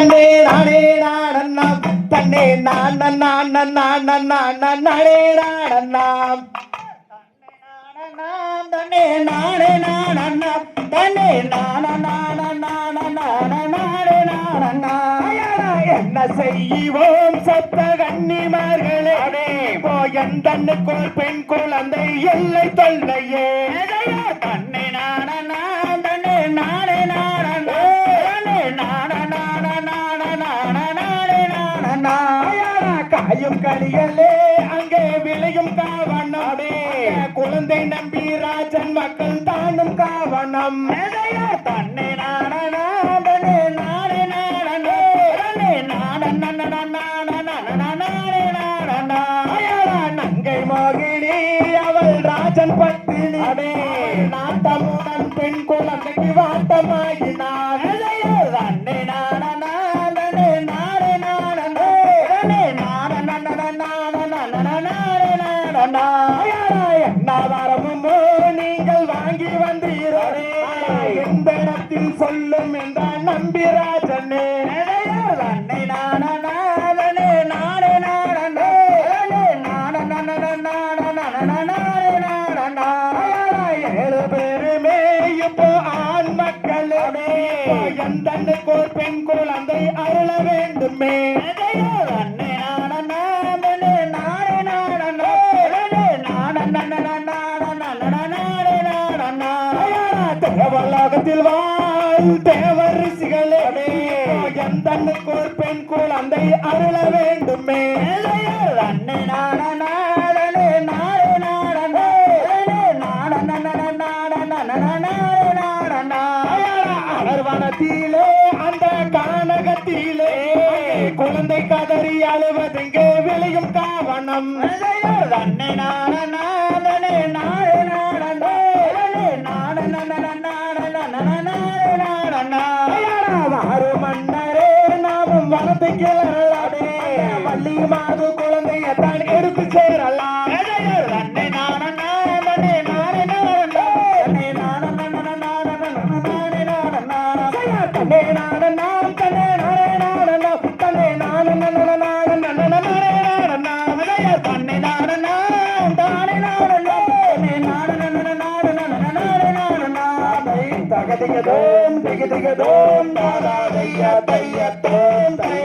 தன்னே நானே நானண்ணாம் தன்னே நான் நான் நான் நான் நானே நானண்ணாம் தன்னே நானே நானண்ணாம் தன்னே நான நான நானண்ணா. என்ன செய்வோம் சத்த கன்னிமார்களே? போய் என் தன்னுக்குள் பெண் குழந்தை எல்லை தொல்லையே. தன்னை காயும் களியலே அங்கே விளையும் காவணம். குழந்தை நம்பி ராஜன் மக்கள் தானும் காவணம். தன்னை நானே நானே நானே நானே நங்கை மோகினி அவள் ராஜன் பத்தினி. நாட்டமுடன் பெண் குழந்தைக்கு வாட்டமாகினார் சொல்லும் என்ற நம்பிராஜனே அன்னை நானே நானே நானே ஏழு பேருமே இப்போ ஆண் மக்களுமே எந்த பெண் குழந்தை அருள வேண்டுமே. தேவலோகத்தில் வாழ் தேவரிசிகளே எந்த பெண் குழந்தை அருள வேண்டுமே. அன்னை நானே நானே நானே அலர்வனத்திலே அந்த கானகத்திலே. குழந்தை கதறி அழுவதெங்கே விளையும் காவணம். அன்னை நானே நானே வாரு மன்னரே நாமும் வளர்த்து கிளறலாமே பள்ளி மாது குழந்தையத்தான் எடுத்து சேரலாம் அன்னை நானே நாம் தகதிகதோம் திகதிகதோம் தாதா தையா தையா தோம் தை